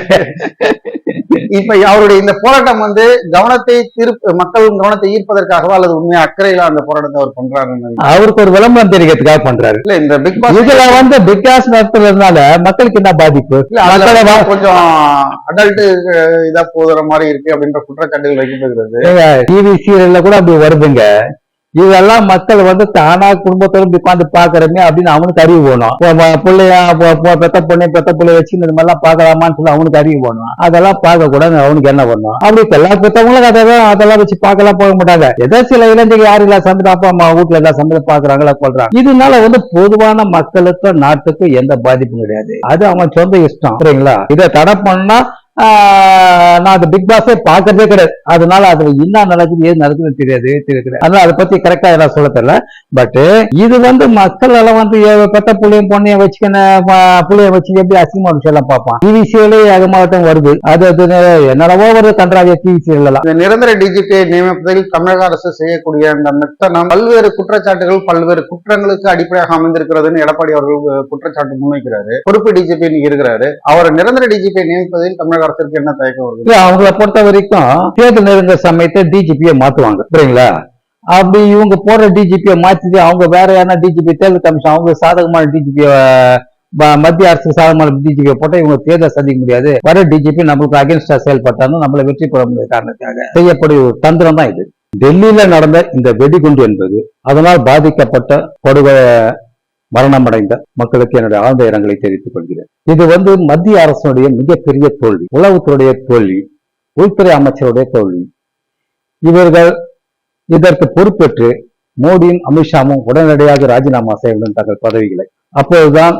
இப்ப அவருடைய இந்த போராட்டம் வந்து கவனத்தை திருப்ப மக்கள் கவனத்தை ஈர்ப்பதற்காகவா அல்லது உண்மையா அக்கறையில அந்த போராட்டத்தை அவர் பண்றாருன்னு அவருக்கு ஒரு விளம்பரம் தெரிவிக்கிறதுக்காக பண்றாரு. இல்ல இந்த பிக் பாஸ் இதுல வந்து பிக் பாஸ் நடத்துறதுனால மக்களுக்கு என்ன பாதிப்பு? கொஞ்சம் அடல்ட் இதா போதுற மாதிரி இருக்கு அப்படின்ற குற்றச்சாட்டுகள் வைக்கப்படுகிறது. டிவி சீரியல்ல கூட அப்படி வருதுங்க. இதெல்லாம் மக்கள் வந்து தானா குடும்பத்தோட உட்காந்து பாக்குறமே அப்படின்னு அவனுக்கு அறிவு போகணும் இப்போ பிள்ளையா இப்போ- பெத்த பொண்ணை பெத்த பிள்ளை வச்சு இந்த மாதிரிலாம் பாக்கலாமான்னு சொல்லி அவனுக்கு அறிவு வேணும். அதெல்லாம் பார்க்க கூடாது அவனுக்கு என்ன பண்ணும் அப்படி எல்லா பெத்தவங்களும் அதெல்லாம் அதெல்லாம் வச்சு பார்க்கலாம் போக மாட்டாங்க. ஏதோ சில இளைஞர்கள் யாரும் இல்ல சம்பளம் அப்பா அம்மா வீட்டுல எல்லா சம்பளம் பாக்குறாங்களா கொள்றாங்க இதனால வந்து பொதுவான மக்களுக்கும் நாட்டுக்கும் எந்த பாதிப்பும் கிடையாது. அது அவன் சொந்த இஷ்டம் சரிங்களா இதை தடை பண்ணா நான் அந்த பிக் பாஸே பார்க்கறதே கிடையாது. அதனால அது என்ன நடக்குது ஏது நடக்குதுன்னு தெரியாது தெரியாது. அதனால அதை பத்தி கரெக்டா எல்லாம் சொல்ல தெரியல. பட் இது வந்து மக்கள் எல்லாம் வந்து பெத்த புள்ளையும் பொண்ணையும் வச்சுக்கணும் புள்ளைய வச்சு எப்படி அசிங்கமா விஷயம் பார்ப்பான். டிவி சீரியலே மாவட்டம் வருது. அது அது என்னடவோ வருது கன்றாவிய டிவி சீரியல் எல்லாம். இந்த நிரந்தர டிஜிபியை நியமிப்பதில் தமிழக அரசு செய்யக்கூடிய அந்த மெத்தனம் பல்வேறு குற்றச்சாட்டுகள் பல்வேறு குற்றங்களுக்கு அடிப்படையாக அமைந்திருக்கிறதுன்னு எடப்பாடி அவர்கள் குற்றச்சாட்டு முன்வைக்கிறாரு. பொறுப்பு டிஜிபி இருக்கிறாரு. அவர் நிரந்தர டிஜிபி நியமிப்பதில் தமிழக அரசிற்கு என்ன தயக்கம் வருது? அவங்கள பொறுத்த வரைக்கும் தேர்தல் நெருங்க சமயத்தை டிஜிபியை மாத்துவாங்க புரியுங்களா அப்படி இவங்க போற டிஜிபியை மாத்திட்டு அவங்க வேற யாரா டிஜிபி தேர்தல் கமிஷன் அவங்க சாதகமான டிஜிபியை மத்திய அரசு சாதகமான டிஜிபியை போட்டா இவங்க தேர்தல் சந்திக்க முடியாது. வர டிஜிபி நம்மளுக்கு அகேன்ஸ்டா செயல்பட்டாலும் நம்மள வெற்றி பெற முடியாத காரணத்துக்காக செய்யக்கூடிய ஒரு தந்திரம் தான் இது. டெல்லியில நடந்த இந்த வெடிகுண்டு என்பது அதனால் பாதிக்கப்பட்ட படுகொலை மரணமடைந்த மக்களுக்கு என்னுடைய ஆழ்ந்த இரங்கலை தெரிவித்துக் கொள்கிறேன். இது வந்து மத்திய அரசனுடைய மிகப்பெரிய தோல்வி உளவுத்துறைய தோல்வி உள்துறை அமைச்சருடைய தோல்வி. இவர்கள் இதற்கு பொறுப்பேற்று மோடியும் அமித்ஷாவும் உடனடியாக ராஜினாமா செய்ய வேண்டும் தங்கள் பதவிகளை. அப்போதுதான்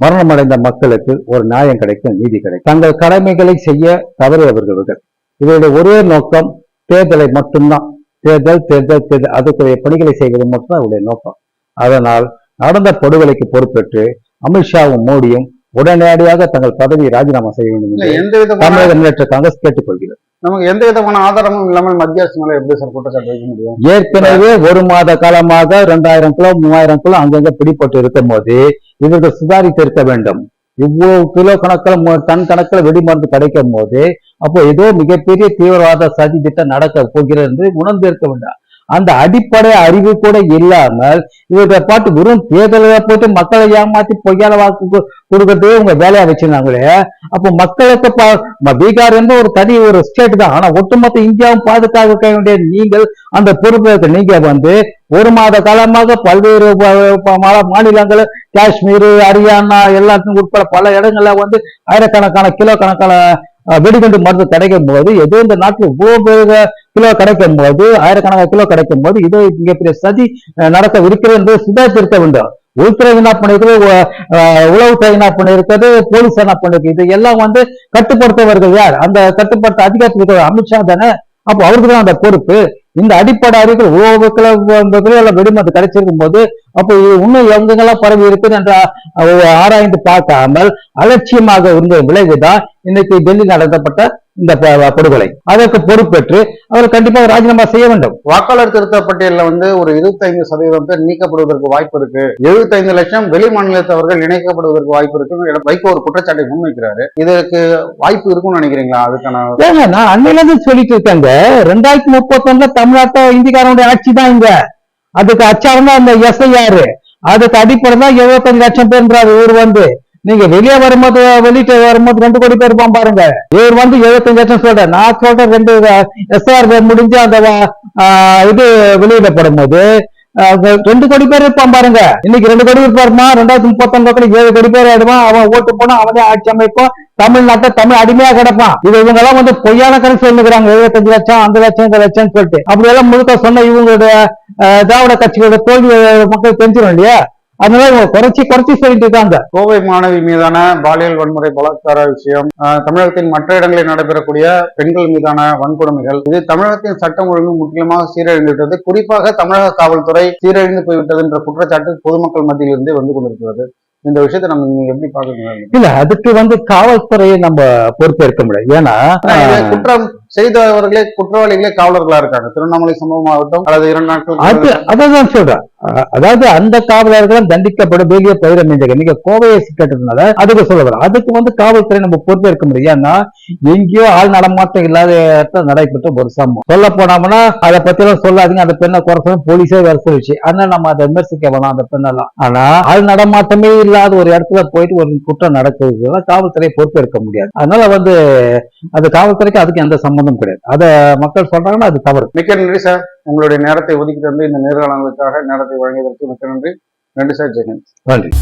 மரணமடைந்த மக்களுக்கு ஒரு நியாயம் கிடைக்கும் நீதி கிடைக்கும். தங்கள் கடமைகளை செய்ய தவறியவர்கள் இவருடைய ஒரே நோக்கம் தேர்தலை மட்டும்தான். தேர்தல் தேர்தல் தேர்தல். அதுக்குரிய பணிகளை செய்வது மட்டும்தான் அவருடைய நோக்கம். அதனால் நடந்த படுகொலைக்கு பொறுப்பேற்று அமித்ஷாவும் மோடியும் உடனடியாக தங்கள் பதவியை ராஜினாமா செய்ய வேண்டும் என்று எந்த விதமான தமிழக முன்னேற்ற காங்கிரஸ் கேட்டுக்கொள்கிறது. நமக்கு எந்த விதமான ஆதாரமும் இல்லாமல் மத்திய அரசு மேல எப்படி சார் குற்றச்சாட்டு வைக்க முடியும்? ஏற்கனவே ஒரு மாத காலமாக ரெண்டாயிரம் கிலோ மூவாயிரம் கிலோ அங்கங்க பிடிப்பட்டு இருக்கும் போது இவர்கள் சுதாரித்து இருக்க வேண்டும். இவ்வளவு கிலோ கணக்கில் டன் கணக்கில் வெடிமருந்து கிடைக்கும் போது அப்போ ஏதோ மிகப்பெரிய தீவிரவாத சதி திட்டம் நடக்க போகிறது என்று உணர்ந்து இருக்க வேண்டும். அந்த அடிப்படை அறிவு கூட இல்லாமல் இவர்கள் பாட்டு வெறும் தேர்தலில் போட்டு மக்களை ஏமாத்தி பொய்யால வாக்கு கொடுக்கறதே உங்க வேலையா வச்சிருந்தாங்களே. அப்போ மக்களுக்கு பீகார் என்ற ஒரு தனி ஒரு ஸ்டேட் தான். ஆனா ஒட்டுமொத்த இந்தியாவும் பாதுகாக்க வேண்டிய நீங்கள் அந்த பொறுப்பு நீங்க வந்து ஒரு மாத காலமாக பல்வேறு மாநிலங்கள் காஷ்மீர் ஹரியானா எல்லாத்துக்கும் உட்பட பல இடங்கள்ல வந்து ஆயிரக்கணக்கான கிலோ கணக்கான வெடிகுண்டு மருந்து கிடைக்கும் போது எதோ இந்த நாட்டில் இவ்வளவு கிலோ கிடைக்கும் போது ஆயிரக்கணக்கான கிலோ கிடைக்கும் போது இது மிகப்பெரிய சதி நடக்க இருக்கிறது என்று சுதாரித்திருக்க வேண்டும். உள்துறை என்ன பண்ணிருக்கிறது உளவுத்துறை என்ன பண்ணிருக்கிறது போலீஸ் என்ன பண்ணிருக்கு இது எல்லாம் வந்து கட்டுப்படுத்தவர்கள் யார்? அந்த கட்டுப்படுத்த அதிகாரத்தில் அமித்ஷா தானே? அப்போ அவருக்கு தான் அந்த பொறுப்பு. இந்த அடிப்படை அறிவு உழவுக்குள்ள கிலோ வெடிமருந்து கிடைச்சிருக்கும் போது அப்போ இது இன்னும் எங்கெங்கெல்லாம் பரவி இருக்குது என்ற ஆராய்ந்து பார்க்காமல் அலட்சியமாக இருந்த விளைவுதான் இன்னைக்கு டெல்லி நடத்தப்பட்ட இந்த படுகொலை. அதற்கு பொறுப்பேற்று அவர் கண்டிப்பாக ராஜினாமா செய்ய வேண்டும். வாக்காளர் திருத்த பட்டியலில் வந்து ஒரு இருபத்தைந்து சதவீதம் பேர் நீக்கப்படுவதற்கு வாய்ப்பு இருக்கு. எழுபத்தைந்து லட்சம் வெளி மாநிலத்தவர்கள் இணைக்கப்படுவதற்கு வாய்ப்பு இருக்கு வைகோ ஒரு குற்றச்சாட்டை முன்வைக்கிறாரு. இதற்கு வாய்ப்பு இருக்கும்னு நினைக்கிறீங்களா? அதுக்கான நான் அன்னையில இருந்து சொல்லிட்டு இருக்கேங்க. ரெண்டாயிரத்தி முப்பத்தி தமிழ்நாட்டை இந்திக்காரனுடைய ஆட்சி தான் இங்க. அதுக்கு அச்சாரம் தான் இந்த எஸ்ஐஆர் அதுக்கு அடிப்படை தான் எழுபத்தஞ்சு லட்சம் பேர்ன்றாரு இவர் வந்து. நீங்க வெளியே வரும்போது வெளியிட்ட வரும்போது ரெண்டு கோடி பேர் இருப்பான் பாருங்க. இவர் வந்து எழுபத்தஞ்சு லட்சம் சொல்றேன் நான் சொல்றேன் ரெண்டு எஸ்ஐஆர் முடிஞ்சு அந்த ஆஹ், இது வெளியிடப்படும் போது ரெண்டு கோடி பேர் இருப்பான் பாருங்க. இன்னைக்கு ரெண்டு கோடி இருப்பாருமா? ரெண்டாயிரத்தி முப்பத்தொன்பதுல ஏழு கோடி பேர் ஆயிடுவான் அவன் ஓட்டு போனா அவனே ஆட்சி அமைப்போம் தமிழ்நாட்டை தமிழ் அடிமையா கிடப்பான். இது இவங்க எல்லாம் வந்து பொய்யான கணக்கு சொல்லுகிறாங்க எழுபத்தஞ்சு லட்சம் அந்த லட்சம் இந்த லட்சம் சொல்லிட்டு. அப்படி எல்லாம் முழுக்க சொன்ன இவங்களுடைய திராவிட கட்சிகளோட தோல்வி மக்கள் தெரிஞ்சிடும் இல்லையா? அதனால இவங்க குறைச்சி குறைச்சி சொல்லிட்டு இருக்காங்க. கோவை மாணவி மீதான பாலியல் வன்முறை பலாத்கார விஷயம் தமிழகத்தின் மற்ற இடங்களில் நடைபெறக்கூடிய பெண்கள் மீதான வன்கொடுமைகள் இது தமிழகத்தின் சட்டம் ஒழுங்கு முக்கியமாக சீரழிந்து விட்டது குறிப்பாக தமிழக காவல்துறை சீரழிந்து போய்விட்டது என்ற குற்றச்சாட்டு பொதுமக்கள் மத்தியில் இருந்தே வந்து கொண்டிருக்கிறது. இந்த விஷயத்தை நம்ம எப்படி பாக்குறீங்க இல்ல அதுக்கு வந்து காவல்துறையை நம்ம பொறுப்பேற்க முடியாது ஏன்னா குற்றம் செய்தவர்களே குற்றவாளிகளே காவலர்களா இருக்காங்க. திருவண்ணாமலை சம்பவமாகட்டும் அல்லது இரண்டு நாட்கள் அது அதான் சொல்றேன். அதாவது அந்த காவலர்களும் தண்டிக்கப்படும். வெளியே பயிர மீண்டக நீங்க கோவையை கேட்டதுனால அதுக்கு சொல்ல வர அதுக்கு வந்து காவல்துறை நம்ம பொறுப்பேற்க முடியும் ஏன்னா எங்கேயோ ஆள் நடமாட்டம் இல்லாத இடத்துல நடைபெற்ற ஒரு சம்பவம். சொல்ல போனோம்னா அதை பத்தி எல்லாம் சொல்லாதீங்க. அந்த பெண்ணை குறைச்சு போலீஸே வேற சொல்லிச்சு. அதனால நம்ம அதை விமர்சிக்க வேணாம் அந்த பெண்ணெல்லாம். ஆனா ஆள் நடமாட்டமே இல்லாத ஒரு இடத்துல போயிட்டு ஒரு குற்றம் நடக்குதுன்னா காவல்துறை பொறுப்பேற்க முடியாது. அதனால வந்து அது காவல்துறைக்கு அதுக்கு எந்த சம்பந்தம் கிடையாது. அதை மக்கள் சொல்றாங்கன்னா அது தவறு. மிக்க நன்றி சார். உங்களுடைய நேரத்தை ஒதுக்கி தந்து இந்த நேர்காணலுக்காக நேரத்தை வழங்கியதற்கு மிக்க நன்றி. நன்றி சார். ஜெகன் நன்றி.